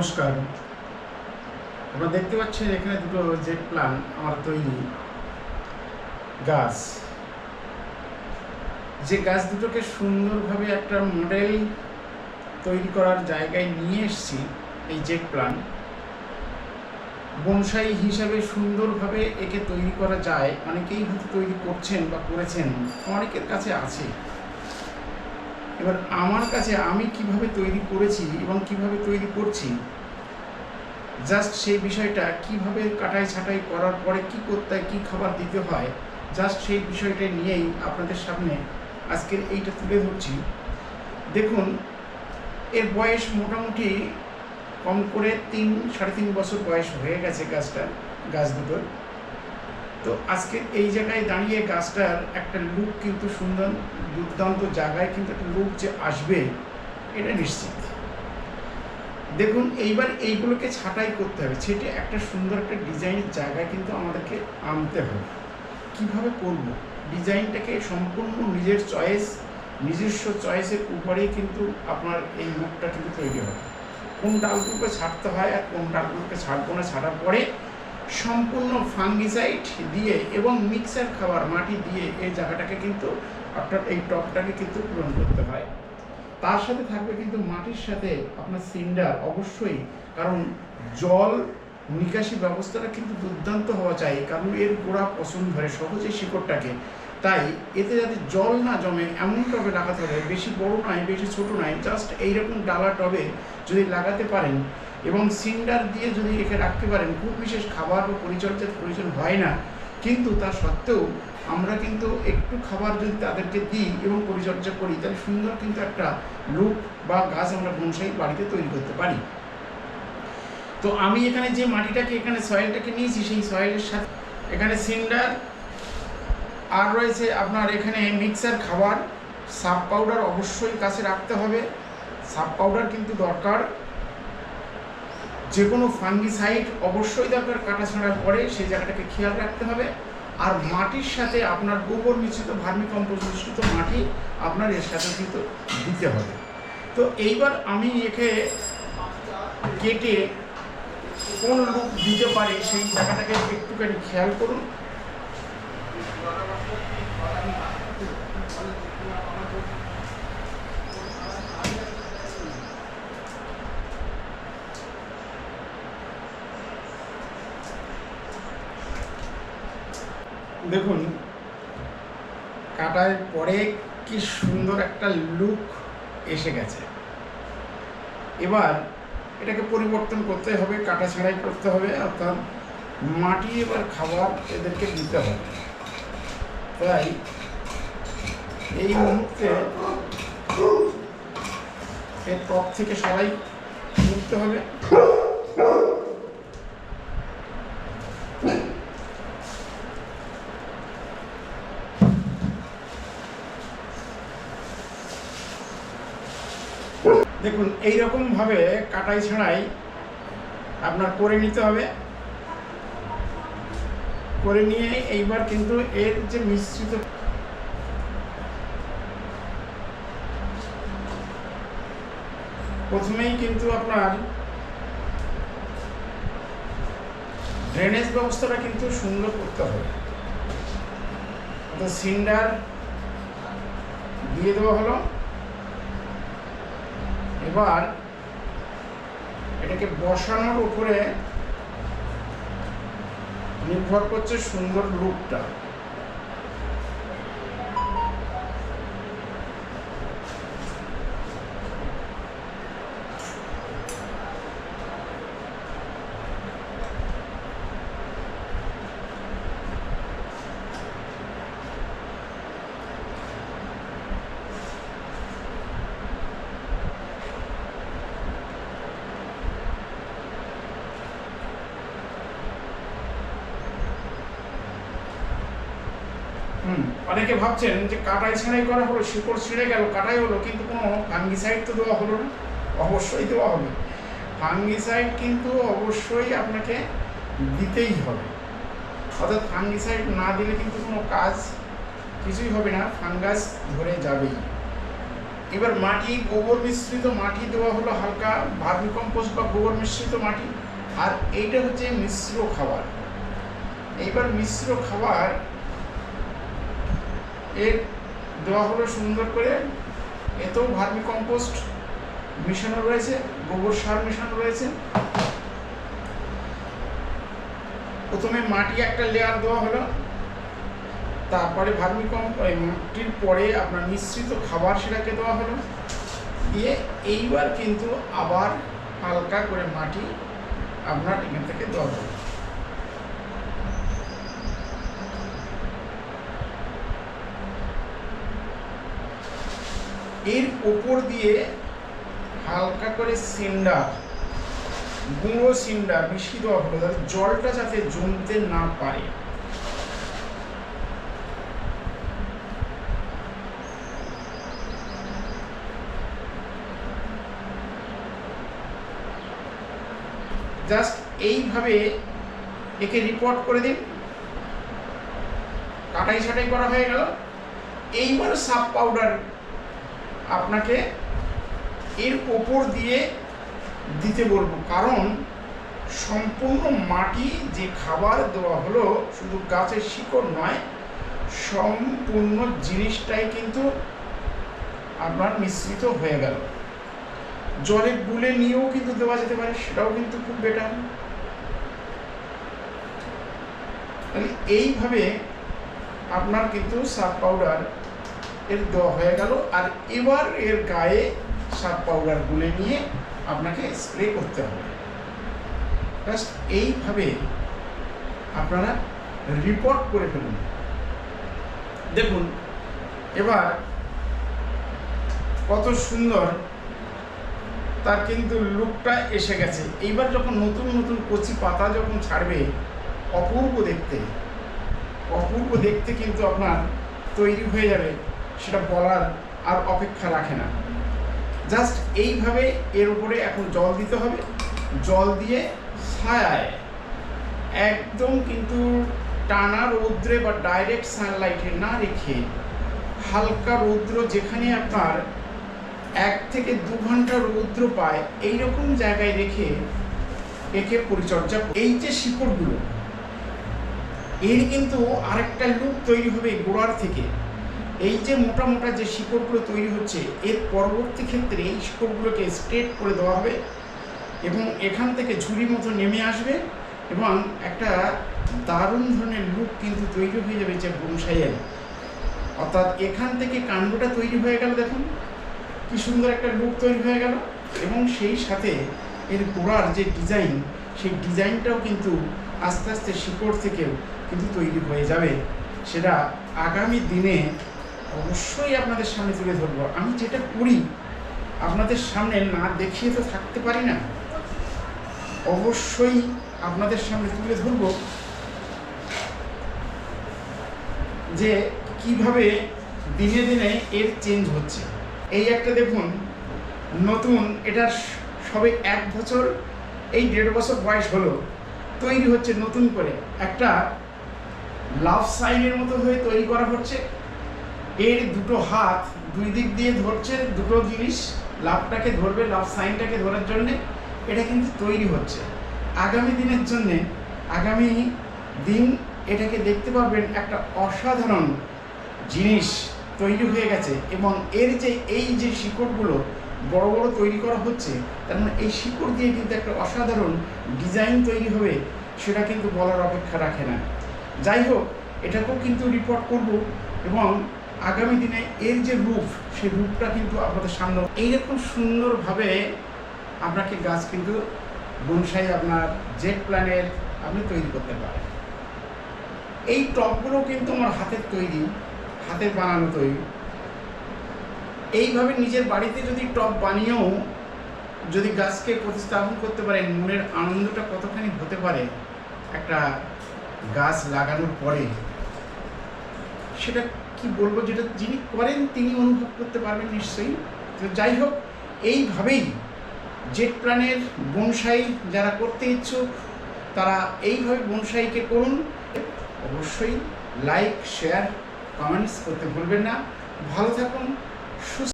নমস্কার। আমরা দেখতে পাচ্ছেন এখানে দুটো জেট প্ল্যান আমার তৈরি। গাছ। যে গাছ দুটোকে সুন্দরভাবে একটা মডেল তৈরি করার জায়গায় নিয়ে এসেছি এই জেট প্ল্যান বনসাই হিসাবে সুন্দরভাবে একে তৈরি করা যায়। অনেকেই হয়তো তৈরি করছেন বা করেছেন। অনেকের কাছে আছে। এবার আমার কাছে আমি কীভাবে তৈরি করেছি এবং কীভাবে তৈরি করছি? জাস্ট সেই বিষয়টা, কীভাবে কাটাই ছাটাই করার পরে কি করতে হয়, কী খাবার দিতে হয় জাস্ট সেই বিষয়টা নিয়েই আপনাদের সামনে আজকের এইটা তুলে ধরছি। দেখুন, এর বয়স মোটামুটি কম করে তিন, সাড়ে তিন বছর বয়স হয়ে গেছে গাছটা, গাছ দুটোর। তো আজকে এই জায়গায় দাঁড়িয়ে গাছটার একটা লুক কিন্তু সুন্দর, দুর্দান্ত জায়গায় কিন্তু একটা লুক যে আসবে, এটা নিশ্চিত। দেখুন, এইবার এইগুলোকে ছাঁটাই করতে হবে। সেটি একটা সুন্দর একটা ডিজাইনের জায়গায় কিন্তু আমাদেরকে আনতে হবে। কীভাবে করব? ডিজাইনটাকে সম্পূর্ণ নিজের চয়েস, নিজস্ব চয়েসের উপরেই কিন্তু আপনার এই লুকটা কিন্তু তৈরি হবে। কোন ডালগুলোকে ছাড়তে হয় আর কোন ডালগুলোকে ছাড়বো না ছাড়ার পরে সম্পূর্ণ ফাঙ্গিসাইড দিয়ে এবং মিক্সার খাবার, মাটি দিয়ে এই জায়গাটাকে কিন্তু আপনার এই টপটাকে কিন্তু পূরণ করতে হয়। তার সাথে থাকবে কিন্তু মাটির সাথে আপনার সিন্ডার অবশ্যই, কারণ জল নিকাশি ব্যবস্থাটা কিন্তু দুর্দান্ত হওয়া চাই, কারণ এর গোড়া পছন্দ ধরে সহজেই শিকড়টাকে। তাই এতে যাতে জল না জমে, এমন টবে লাগাতে হবে, বেশি বড় নয়, বেশি ছোট নয় জাস্ট এইরকম ডালা টবে যদি লাগাতে পারেন এবং সিন্ডার দিয়ে যদি একে রাখতে পারেন, খুব বিশেষ খাবার বা পরিচর্যার প্রয়োজন হয় না। কিন্তু তা সত্ত্বেও আমরা কিন্তু একটু খাবার যদি তাদেরকে দিই এবং পরিচর্যা করি, তাহলে সুন্দর কিন্তু একটা লুক বা গাছ আমরা বনসাই বাড়িতে তৈরি করতে পারি। তো আমি এখানে যে মাটিটাকে, এখানে সয়েলটাকে নিয়েছি, সেই সয়েলের সাথে এখানে সিন্ডার, আর রয়েছে আপনার এখানে মিক্সার খাবার। সাব পাউডার অবশ্যই কাছে রাখতে হবে। সাব পাউডার কিন্তু দরকার। যে কোনো ফাঙ্গিসাইড অবশ্যই দরকার, কাটা ছাড়ার পরে সেই জায়গাটাকে খেয়াল রাখতে হবে। আর মাটির সাথে আপনার গোবর মিশ্রিত ভার্মি কম্পোস্ট মিশ্রিত মাটি আপনার এর সাথে কিন্তু দিতে হবে। তো এইবার আমি একে কেটে কোন রূপ দিতে পারি সেই জায়গাটাকে একটুখানি খেয়াল করুন। দেখুন, কাটার পরে কি সুন্দর একটা লুক এসে গেছে। এবার এটাকে পরিবর্তন করতে হবে, কাটা ছাড়াই করতে হবে, অর্থাৎ মাটি এবার খাবার এদেরকে দিতে হবে। তাই এই মুহূর্তে এর টপ থেকে সবাই মুক্ত হবে। দেখুন, এইরকমভাবে কাটাই ছাড়াই আপনার করে নিতে হবে। করে নিয়ে এইবার কিন্তু এর যে মিশ্রিত প্রথমেই কিন্তু আপনার ড্রেনেজ ব্যবস্থাটা কিন্তু সুন্দর করতে হবে। তো সিন্ডার দিয়ে দেওয়া হলো। এবার এটাকে বসানোর উপরে নির্ভর করছে সুন্দর লুকটা অনেকে ভাবছেন যে কাটাই ছাড়াই করা হলো, শিকড় ছিঁড়ে গেল, কাটাই হলো, কিন্তু কোনো ফাঙ্গিসাইড তো দেওয়া হলো না। অবশ্যই দেওয়া হবে। ফাঙ্গিসাইড কিন্তু অবশ্যই আপনাকে দিতেই হবে। অর্থাৎ ফাঙ্গিসাইড না দিলে কিন্তু কোনো কাজ কিছুই হবে না ফাঙ্গাস ধরে যাবেই। এবার মাটি, গোবর মিশ্রিত মাটি দেওয়া হলো হালকা ভার্মি কম্পোস্ট বা গোবর মিশ্রিত মাটি। আর এইটা হচ্ছে মিশ্র খাবার। এইবার মিশ্র খাবার এর দেওয়া হলো সুন্দর করে। এতেও ভার্মি কম্পোস্ট মিশানো রয়েছে, গোবর সার মেশানো রয়েছে। প্রথমে মাটি একটা লেয়ার দেওয়া হলো। তারপরে ভার্মি মাটির পরে আপনার মিশ্রিত খাবার সেটাকে দেওয়া হলো। দিয়ে এইবার কিন্তু আবার হালকা করে মাটি আপনার এখান থেকে দেওয়া হলো। এর ওপর দিয়ে হালকা করে সিন্ডার গুঁড়ো সিন্ডার মিশিয়ে দেওয়া হলো জলটা যাতে জমতে না পারে। জাস্ট এইভাবে একে রিপোর্ট করে দিন। কাটাই ছাটাই করা হয়ে গেল। এইবার সাব পাউডার আপনাকে এর ওপর দিয়ে দিতে বলব। কারণ সম্পূর্ণ মাটি যে খাবার দেওয়া হলো শুধু গাছের শিকড় নয়, সম্পূর্ণ জিনিসটাই কিন্তু আপনার মিশ্রিত হয়ে গেল। জলে গুলে নিয়েও কিন্তু দেওয়া যেতে পারে, সেটাও কিন্তু খুব বেটার এইভাবে আপনার কিন্তু সাব পাউডার এর দেওয়া হয়ে গেল। আর এবার এর গায়ে সাব পাউডার গুলে নিয়ে আপনাকে স্প্রে করতে হবে। জাস্ট এইভাবে আপনারা রিপোর্ট করে ফেলুন। দেখুন, এবার কত সুন্দর তার কিন্তু লুকটা এসে গেছে। এইবার যখন নতুন নতুন কচি পাতা যখন ছাড়বে, অপূর্ব দেখতে। অপূর্ব দেখতে কিন্তু আপনার তৈরি হয়ে যাবে। সেটা বলার আর অপেক্ষা রাখে না। জাস্ট এইভাবে এর উপরে এখন জল দিতে হবে। জল দিয়ে ছায়ায় একদম কিন্তু টানা রৌদ্রে বা ডাইরেক্ট সানলাইটে না রেখে হালকা রৌদ্র যেখানে আপনার এক থেকে দু ঘণ্টা রৌদ্র পায়, এইরকম জায়গায় রেখে একে পরিচর্যা এই যে শিকড়গুলো, এর কিন্তু আরেকটা লুক তৈরি হবে গোড়ার থেকে। এই যে মোটা মোটা যে শিকড়গুলো তৈরি হচ্ছে, এর পরবর্তী ক্ষেত্রে এই শিকড়গুলোকে স্ট্রেট করে দেওয়া হবে এবং এখান থেকে ঝুড়ি মতো নেমে আসবে এবং একটা দারুণ ধরনের লুক কিন্তু তৈরি হয়ে যাবে যে বনসাইয়ের। অর্থাৎ এখান থেকে কাণ্ডটা তৈরি হয়ে গেল দেখুন, কি সুন্দর একটা লুক তৈরি হয়ে গেল এবং সেই সাথে এর গোড়ার যে ডিজাইন, সেই ডিজাইনটাও কিন্তু আস্তে আস্তে শিকড় থেকেও কিন্তু তৈরি হয়ে যাবে। সেটা আগামী দিনে অবশ্যই আপনাদের সামনে তুলে ধরবো। আমি যেটা করি, আপনাদের সামনে না দেখিয়ে তো থাকতে পারি না। অবশ্যই আপনাদের সামনে তুলে ধরবো যে কীভাবে দিনে দিনে এর চেঞ্জ হচ্ছে। এই একটা দেখুন, নতুন, এটা সবে এক বছর, এই দেড় বছর বয়স হলো, তৈরি হচ্ছে নতুন করে। একটা লাভ সাইনের মতো হয়ে তৈরি করা হচ্ছে। এর দুটো হাত দুই দিক দিয়ে ধরছে, দুটো জিনিস, লাভটাকে ধরবে, লাভ সাইনটাকে ধরার জন্যে এটা কিন্তু তৈরি হচ্ছে। আগামী দিনের জন্যে, আগামী দিন এটাকে দেখতে পাবেন একটা অসাধারণ জিনিস তৈরি হয়ে গেছে এবং এর যে এই যে শিকড়গুলো বড় বড় তৈরি করা হচ্ছে, তার মানে এই শিকড় দিয়ে কিন্তু একটা অসাধারণ ডিজাইন তৈরি হবে সেটা কিন্তু বলার অপেক্ষা রাখে না। যাই হোক, এটাকেও কিন্তু রিপোর্ট করব এবং আগামী দিনে এর যে রূপ সেই রূপটা কিন্তু আপনাদের সামনে এইরকম সুন্দরভাবে আপনাকে গাছ কিন্তু বনসাই আপনার জেট প্ল্যানের আপনি তৈরি করতে পারেন। এই টবগুলো কিন্তু আমার হাতের তৈরি, হাতের বানানো তৈরি। এইভাবে নিজের বাড়িতে যদি টব বানিয়েও যদি গাছকে প্রতিস্থাপন করতে পারেন, মনের আনন্দটা কতখানি হতে পারে একটা গাছ লাগানোর পরে? সেটা কি বলব যেটা যিনি করেন তিনি অনুভব করতে পারবেন নিশ্চয়ই। তো যাই হোক, এইভাবেই জেট প্রাণের বনসাই যারা করতে ইচ্ছুক, তারা এইভাবে বনসাইকে করুন। অবশ্যই লাইক শেয়ার কমেন্টস করতে ভুলবেন না। ভালো থাকুন, সুস্থ